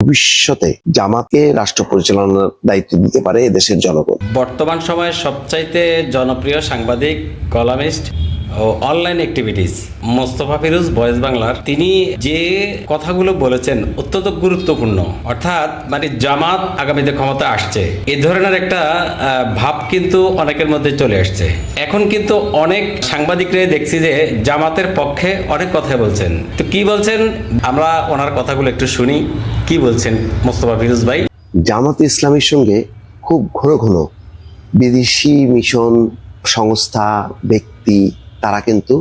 ভবিষ্যতে জামাতকে রাষ্ট্র পরিচালনার দায়িত্ব দিতে পারে এদেশের জনগণ। বর্তমান সময়ে সবচাইতে জনপ্রিয় সাংবাদিক, columnist online activists Mostafa Feroz voice বাংলার তিনি যে কথাগুলো বলেছেন অত্যন্ত গুরুত্বপূর্ণ। অর্থাৎ মানে জামাত আগামীতে ক্ষমতা আসছে। এ ধরনের একটা ভাব কিন্তু অনেকের মধ্যে চলে আসছে। এখন কিন্তু অনেক সাংবাদিকরাই দেখছি যে জামাতের পক্ষে অনেক কথা বলছেন। তো কি বলছেন? আমরা ওনার কথাগুলো একটু শুনি। কি বলছেন মোস্তফা ফিরুজ ভাই? জামাত ইসলামের সঙ্গে খুব ঘন ঘন বিদেশি মিশন, সংস্থা, ব্যক্তি তারা কিন্তু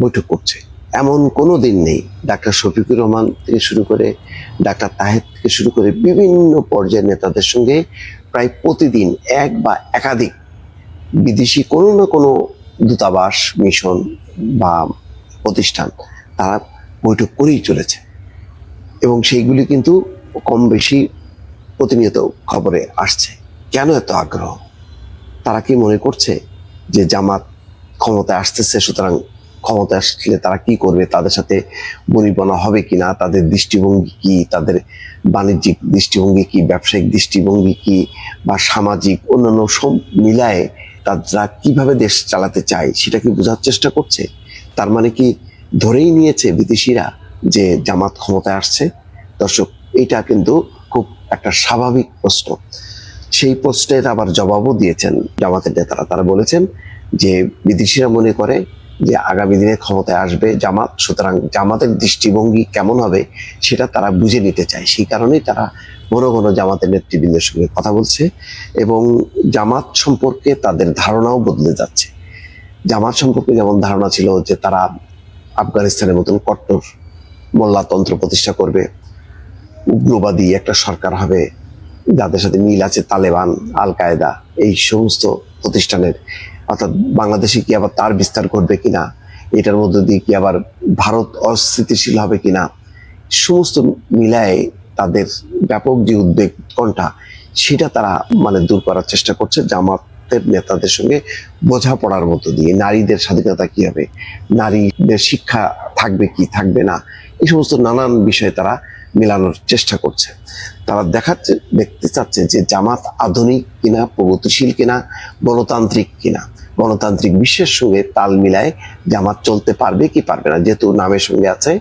বৈঠক করছে। এমন কোনো দিন নেই, ডাক্তার শফিকুর রহমান থেকে শুরু করে ডাক্তার তাহের থেকে শুরু করে বিভিন্ন পর্যায়ের নেতাদের সঙ্গে প্রায় প্রতিদিন এক বা একাধিক বিদেশি কোনো না কোনো দূতাবাস, মিশন বা প্রতিষ্ঠান তারা বৈঠক করেই চলেছে। এবং সেইগুলি কিন্তু কম বেশি প্রতিনিয়ত খবরে আসছে। কেন এত আগ্রহ? তারা কি মনে করছে যে জামাত ক্ষমতায় আসতেছে, সুতরাং ক্ষমতা আসলে তারা কি করবে, তাদের সাথে বনিবনা হবে কিনা, তাদের দৃষ্টিভঙ্গি কি, তাদের বাণিজ্যিক দৃষ্টিভঙ্গি কি, ব্যবসায়িক দৃষ্টিভঙ্গি কি, বা সামাজিক অন্যান্য সব মিলায়ে তারা কীভাবে দেশ চালাতে চায়, সেটা কি বোঝার চেষ্টা করছে? তার মানে কি ধরেই নিয়েছে বিদেশিরা যে জামাত ক্ষমতায় আসছে? দর্শক, এটা কিন্তু খুব একটা স্বাভাবিক প্রশ্ন। সেই প্রশ্নের আবার জবাবও দিয়েছেন জামাতের নেতারা। তারা বলেছেন যে বিদেশিরা মনে করে যে আগামী দিনে ক্ষমতায় আসবে জামাত, সুতরাং জামাতের দৃষ্টিভঙ্গি কেমন হবে সেটা তারা বুঝে নিতে চায়। সেই কারণেই তারা ঘন ঘন জামাতের নেতৃবৃন্দের সঙ্গে কথা বলছে এবং জামাত সম্পর্কে তাদের ধারণাও বদলে যাচ্ছে। জামাত সম্পর্কে যেমন ধারণা ছিল যে তারা আফগানিস্তানের মতন কট্টর মোল্লাতন্ত্র প্রতিষ্ঠা করবে, উগ্রবাদী একটা সরকার হবে, যাদের সাথে মিল আছে তালেবান আল কায়দা এই সমস্ত প্রতিষ্ঠানের অর্থাৎ বাংলাদেশে কি আবার তার বিস্তার করবে কিনা? এটার মধ্যে দিয়ে কি আবার ভারত অস্থিতিশীল হবে কিনা? সমস্ত মিলায় তাদের ব্যাপক যে উদ্বেগ কোনটা, সেটা তারা মানে দূর করার চেষ্টা করছে জামাতের নেতাদের সঙ্গে বোঝাপড়ার মধ্য দিয়ে। নারীদের স্বাধীনতা কি হবে? নারীদের শিক্ষা থাকবে কি থাকবে না? এই সমস্ত নানান বিষয়ে তারা মেলানোর চেষ্টা করছে। তারা দেখাচ্ছে দেখতে চাচ্ছে যে জামাত আধুনিক কিনা, প্রগতিশীল কিনা, গণতান্ত্রিক কিনা। গণতান্ত্রিক বিশ্বের সঙ্গে তাল মিলায় জামাত চলতে পারবে কি পারবে না, যেহেতু নামের সঙ্গে আছে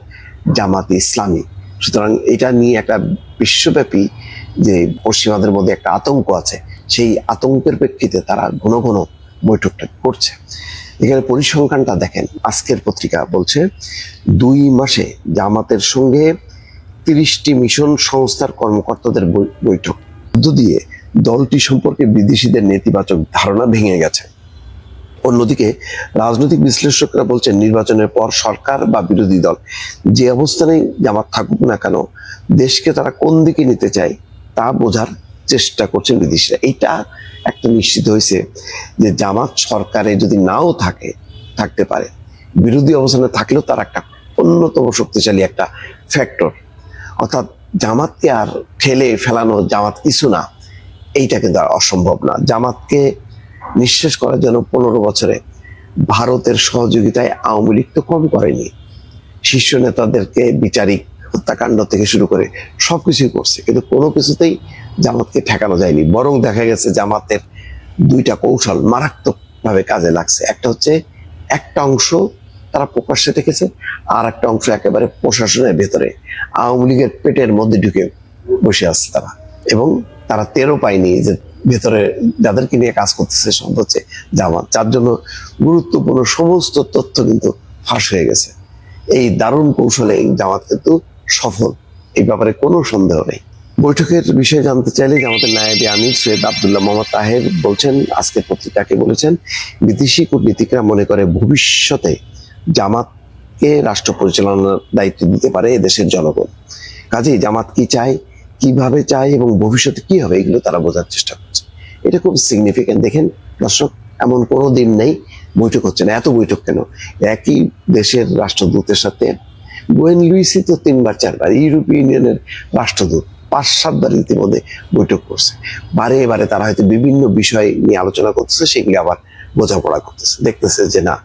জামাত ইসলামী। সুতরাং এটা নিয়ে একটা বিশ্বব্যাপী যে পশ্চিমাদের মধ্যে একটা আতঙ্ক আছে, সেই আতঙ্কের প্রেক্ষিতে তারা ঘন ঘন বৈঠকটা করছে। এখানে পরিসংখ্যানটা দেখেন, আজকের পত্রিকা বলছে, দুই মাসে জামাতের সঙ্গে তিরিশটি মিশন সংস্থার কর্মকর্তাদের বৈঠক। দিয়ে দলটি সম্পর্কে বিদেশিদের নেতিবাচক ধারণা ভেঙে গেছে। অন্যদিকে রাজনৈতিক বিশ্লেষকরা বলছেন, নির্বাচনের পর সরকার বা বিরোধী দল যে অবস্থানে জামাত থাকুক না কেন, দেশকে তারা কোন দিকে নিতে চায় তা বোঝার চেষ্টা করছেন বিদেশিরা। এটা একটা নিশ্চিত হয়েছে যে জামাত সরকারে যদি নাও থাকে, থাকতে পারে, বিরোধী অবস্থানে থাকলেও তার একটা অন্যতম শক্তিশালী একটা ফ্যাক্টর। অর্থাৎ জামাতকে আর ফেলে ফেলানো জামাত কিছু না এইটা কিন্তু অসম্ভব না। জামাতকে নিঃশেষ করার জন্য পনেরো বছরে ভারতের সহযোগিতায় আওয়ামী লীগ তো কম করেনি। শীর্ষ নেতাদেরকে বিচারিক হত্যাকাণ্ড থেকে শুরু করে সবকিছুই করছে। কিন্তু কোনো কিছুতেই জামাতকে ঠেকানো যায়নি। বরং দেখা গেছে জামাতের দুইটা কৌশল মারাত্মকভাবে কাজে লাগছে। একটা হচ্ছে একটা অংশ তারা প্রকাশ্যে রেখেছে আর একটা অংশ একেবারে প্রশাসনের ভেতরে। আওয়ামী লীগের পেটের মধ্যে ঢুকে বসে আছে তারা। এবং তারা তেরো পায়নি যে ভেতরে যাদেরকে নিয়ে কাজ করতেছে হচ্ছে জামাত, যার জন্য গুরুত্বপূর্ণ সমস্ত তথ্য কিন্তু ফাঁস হয়ে গেছে। এই দারুণ কৌশলে জামাত কিন্তু সফল, এই ব্যাপারে কোনো সন্দেহ নেই। বৈঠকের বিষয়ে জানতে চাইলে জামাতের নায়েবে আমির সৈয়দ আবদুল্লাহ মোহাম্মদ তাহের বলছেন আজকের পত্রিকাকে বলেছেন, বিদেশি কূটনীতিকরা মনে করে ভবিষ্যতে জামাতকে রাষ্ট্র পরিচালনার দায়িত্ব দিতে পারে এদেশের জনগণ। কাজেই জামাত কি চায়? কীভাবে চায় এবং ভবিষ্যতে কি হবে, এগুলো তারা বোঝার চেষ্টা করছে। এটা খুব সিগনিফিক্যান্ট দেখেন দর্শক, এমন কোনো দিন নেই, বৈঠক হচ্ছে না। এত বৈঠক কেন? একই দেশের রাষ্ট্রদূতের সাথে গোয়েন লুইসি তো তিনবার, চারবার ইউরোপীয় ইউনিয়নের রাষ্ট্রদূত পাঁচ সাতবার ইতিমধ্যে বৈঠক করছে। বারে বারে তারা হয়তো বিভিন্ন বিষয় নিয়ে আলোচনা করতেছে, সেগুলি আবার বোঝাপড়া করতেছে। দেখতেছে যে না,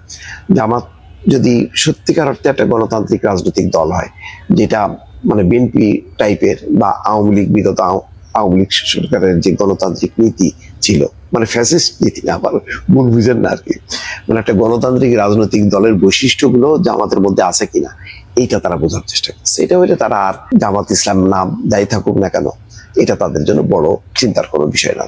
জামাত যদি সত্যিকার অর্থে একটা গণতান্ত্রিক রাজনৈতিক দল হয়, যেটা মানে বিএনপি টাইপের বা আওয়ামী লীগ বিগত আওয়ামী লীগ সরকারের যে গণতান্ত্রিক নীতি ছিল মানে ফ্যাসিস্ট নীতি না, আবার ভুল বুঝেন না আর কি মানে একটা গণতান্ত্রিক রাজনৈতিক দলের বৈশিষ্ট্যগুলো জামাতের মধ্যে আছে কিনা, এইটা তারা বোঝার চেষ্টা করছে। এটা হইলে তারা আর জামাত ইসলাম নাম যাই থাকুক না কেন, এটা তাদের জন্য বড় চিন্তার কোনো বিষয় না